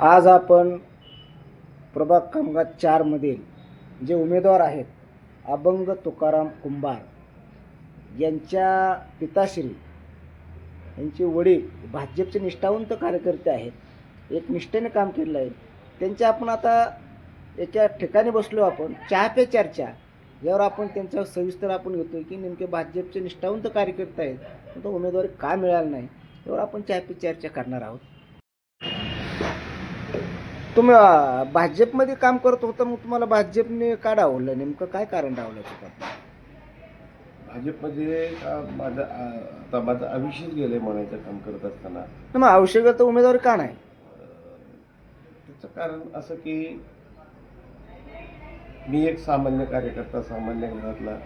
आज आपण प्रभाग कामगार चारमधील जे उमेदवार आहेत अभंग तुकाराम कुंभार यांच्या पिताश्री यांचे वडील भाजपचे निष्ठावंत कार्यकर्ते आहेत एक निष्ठेने काम केलेलं आहे. त्यांच्या आपण आता एका ठिकाणी बसलो आपण चहा पे चर्चा यावर आपण त्यांचा सविस्तर आपण घेतो की नेमके भाजपचे निष्ठावंत कार्यकर्ते आहेत तो उमेदवारी का मिळाला नाही यावर आपण चहा पे चर्चा करणार आहोत. तुम्ही अं, भाजपमध्ये काम करत होता मग तुम्हाला भाजपने का डावलं नेमकं काय कारण डावलं तुम्हाला भाजपमध्ये का माझा आ- आता माझं आयुष्यच गेलंय म्हणायचं काम करत असताना. मग तर उमेदवारी का नाही? त्याचं कारण असं की मी एक सामान्य कार्यकर्ता सामान्य घरातला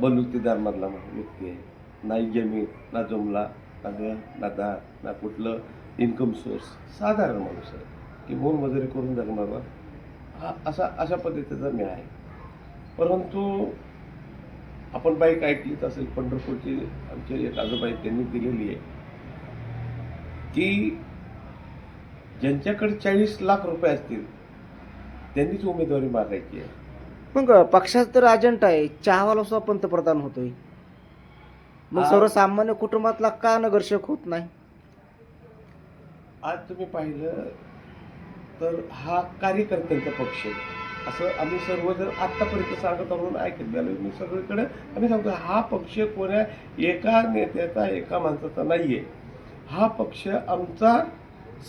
बलुतेदारमधला व्यक्ती आहे. नाही जमीन ना जमला ना घर ना दार ना कुठलं इन्कम सोर्स साधारण माणूस आहे. की मोलमजुरी करून जगणारा हा असा अशा पद्धतीचा मी आहे. परंतु आपण बाईक ऐकलीच असेल पंढरपूरची आमचे एक आजोबा आहेत त्यांनी दिलेली आहे की ज्यांच्याकडे चाळीस लाख रुपये असतील त्यांनीच उमेदवारी मागायची आहे. मग पक्षाचा तर अजेंडा आहे. चहावाला सुद्धा पंतप्रधान होतोय. मग. सर्वसामान्य कुटुंबातला का नगरसेवक होत नाही? आज तुम्ही पाहिलं तर हा कार्यकर्त्यांचा पक्ष आहे. असं आम्ही सर्वजण आत्तापर्यंत सांगत म्हणून ऐकत गेलो मी सगळीकडे आम्ही सांगतो हा पक्ष कोण्या एका नेत्याचा एका माणसाचा नाही आहे हा पक्ष आमचा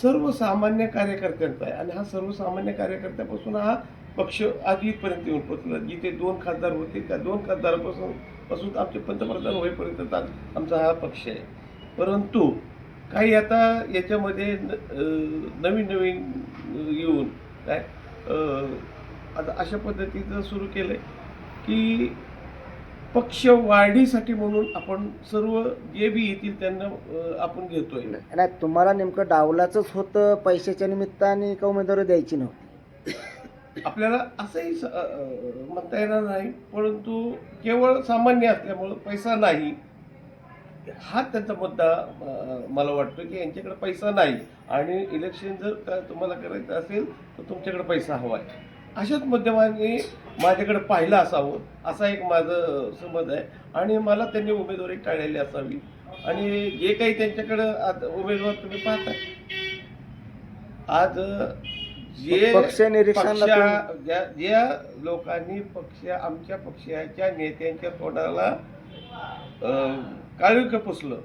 सर्वसामान्य कार्यकर्त्यांचा आहे. आणि हा सर्वसामान्य कार्यकर्त्यापासून हा पक्ष आज इथपर्यंत येऊन पोचला जिथे दोन खासदार होते त्या दोन खासदारापासून पासून आमचे पंतप्रधान होईपर्यंत आमचा हा पक्ष आहे. परंतु काही आता याच्यामध्ये नवीन नवीन येऊन काय अं, आता अशा पद्धतीचं सुरू केलंय की पक्ष वाढीसाठी म्हणून आपण सर्व जे बी येतील त्यांना आपण घेतोय. नाही तुम्हाला नेमकं डावलाच होतं पैशाच्या निमित्ताने का उमेदवारी द्यायची नव्हती? आपल्याला असंही म्हणता येणार नाही परंतु केवळ सामान्य असल्यामुळं पैसा नाही. हा त्यांचा मुद्दा मला वाटतो की यांच्याकडे पैसा नाही. आणि इलेक्शन जर का तुम्हाला करायचं असेल तर तुमच्याकडे पैसा हवा आहे. अशाच माध्यमाने माझ्याकडे पाहिलं असावं असा एक माझं समज आहे. आणि मला त्यांनी उमेदवारी टाळलेली असावी. आणि जे काही त्यांच्याकडं आज उमेदवार तुम्ही पाहता आज जे पक्ष ज्या लोकांनी पक्ष आमच्या पक्षाच्या नेत्यांच्या तोंडाला काळुक पुसलं.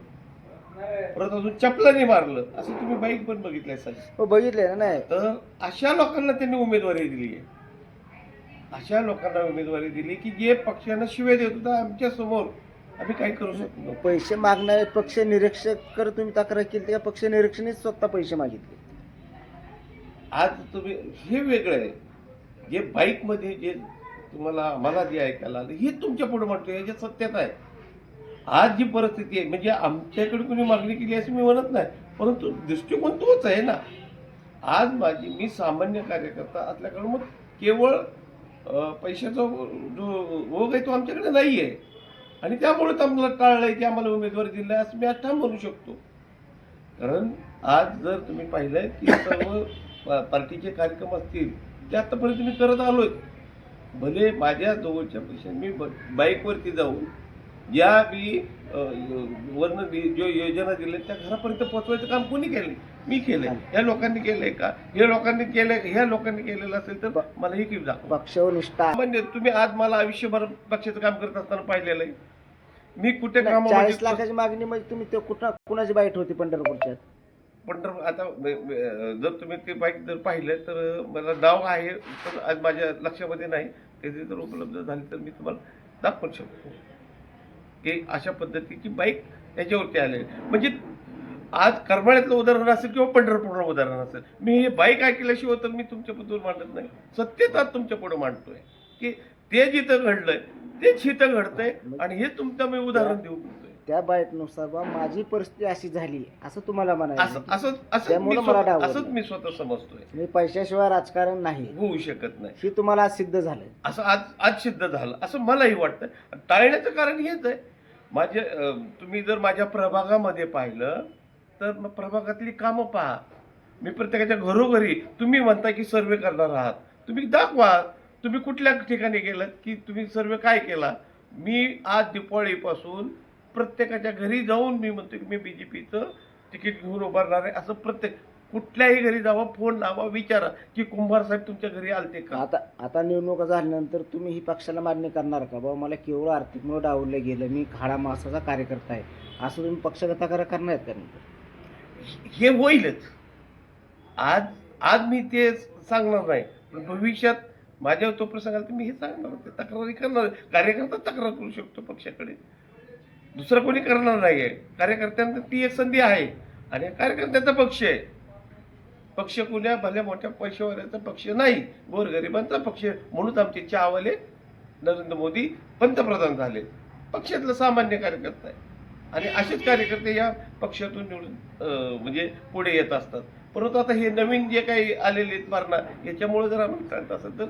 परत अजून चपलाने मारलं. असं तुम्ही बाईक पण बघितलंय साहेब हो बघितले ना नाही. तर अशा लोकांना त्यांनी उमेदवारी दिली आहे. अशा लोकांना उमेदवारी दिली की जे पक्षांना शिवाय देत होता आमच्यासमोर आम्ही काय करू शकतो? पैसे मागणारे पक्ष निरीक्षक कर तुम्ही तक्रार केली त्या पक्ष निरीक्षणीच स्वतः पैसे मागितले. आज तुम्ही हे वेगळं आहे. जे बाईकमध्ये जे तुम्हाला आम्हाला जे ऐकायला आलं हे तुमच्यापुढे म्हणतो याच्यात सत्यता आहे. आज जी परिस्थिती आहे म्हणजे आमच्याकडे कोणी मागणी केली अशी मी म्हणत नाही परंतु दृष्टिकोन तोच आहे ना. आज माझी मी सामान्य कार्यकर्ता असल्याकडून मग केवळ पैशाचा जो ओघ आहे तो आमच्याकडे नाही आहे आणि त्यामुळेच आम्हाला टाळलंय की आम्हाला उमेदवारी दिलं आहे असं मी आज ठाम म्हणू शकतो. कारण आज जर तुम्ही पाहिलंय की सर्व पार्टीचे कार्यक्रम असतील ते आत्तापर्यंत मी करत आलोय. भले माझ्या जवळच्या पैशाने मी ब- बाईकवरती जाऊन य- वरनं दि- जो योजना दिल्या त्या घरापर्यंत पोहोचवायचं काम कोणी केलं मी केलंय. ह्या लोकांनी केलंय का? हे लोकांनी केलंय ह्या लोकांनी केलेलं असेल तर मला हे की दाखवा पक्षावर निष्ठा म्हणजे तुम्ही आज मला आयुष्यभर पक्षाचं काम करत असताना पाहिलेलं आहे. मी कुठे कामामध्ये चाळीस लाखाची मागणी म्हणजे तुम्ही ते कुठं कुणाची बाईट होती पंढरपूरच्या? पंढरपूर आता जर तुम्ही ते बाईक जर पाहिलं तर मला नाव आहे पण आज माझ्या लक्षामध्ये नाही. कधी जर उपलब्ध झाली तर मी तुम्हाला दाखवू शकतो. की अशा पद्धतीची बाईक याच्यावरती आले म्हणजे आज करमाळ्यातलं उदाहरण असेल किंवा पंढरपूरला उदाहरण असेल मी हे बाईक ऐकल्याशिवाय तर मी तुमच्याबद्दल मांडत नाही. सत्यता तुमच्यापुढे मांडतोय की ते जिथं घडलंय तेच इथं घडतंय आणि हे तुमचं मी उदाहरण देऊ त्या बाईटनुसार बा माझी परिस्थिती अशी झाली असं तुम्हाला म्हणायचं असं असं त्यामुळं मला स्वतः- डावललं. असंच मी स्वतः समजतोय. मी पैशाशिवाय राजकारण नाही. होऊ शकत नाही. ही तुम्हाला आज सिद्ध झालंय. असं आज आज सिद्ध झालं. असं मलाही वाटतं. टाळण्याचं कारण हेच आहे. माझे अं, तुम्ही जर माझ्या प्रभागामध्ये पाहिलं तर मग प्रभागातली कामं पहा. मी प्रत्येकाच्या घरोघरी तुम्ही म्हणता की सर्वे करणार आहात. तुम्ही दाखवा. तुम्ही कुठल्या ठिकाणी गेलात की तुम्ही सर्वे काय केला? मी आज दिपावळीपासून प्रत्येकाच्या घरी जाऊन मी म्हणतो की मी बी जे पीचं तिकीट घेऊन उभारणार आहे. असं प्रत्येक कुठल्याही घरी जावा फोन लावा विचारा की कुंभार साहेब तुमच्या घरी आलते का? आता आता निवडणुका झाल्यानंतर तुम्ही ही पक्षाला मान्य करणार का? बाबा मला केवळ आर्थिक म्हणून डावललं गेलं. मी खाडा मासाचा कार्यकर्ता आहे. असं तुम्ही पक्षागत तक्रार करणार आहेत का नंतर हे होईलच. आज आज मी ते सांगणार नाही. पण भविष्यात माझ्यावर तो प्रसंग आला तर मी हे सांगणार ते तक्रारी करणार कार्यकर्ता तक्रार करू शकतो पक्षाकडे. दुसरं कोणी करणार नाही आहे कार्यकर्त्यांना ती एक संधी आहे आणि कार्यकर्त्याचा कार्यकर्त्यांचा पक्ष आहे. पक्ष कुण्या? भल्या मोठ्या पैशावाल्याचा पक्ष नाही. गोरगरिबांचा पक्ष म्हणून आमचे चहावाले नरेंद्र मोदी पंतप्रधान झाले. पक्षातला सामान्य कार्यकर्ता आहे. आणि असेच कार्यकर्ते या पक्षातून निवडून म्हणजे पुढे येत असतात. परंतु आता हे नवीन जे काही आलेले आहेत मारणा याच्यामुळे जर आम्हाला सांगत असेल तर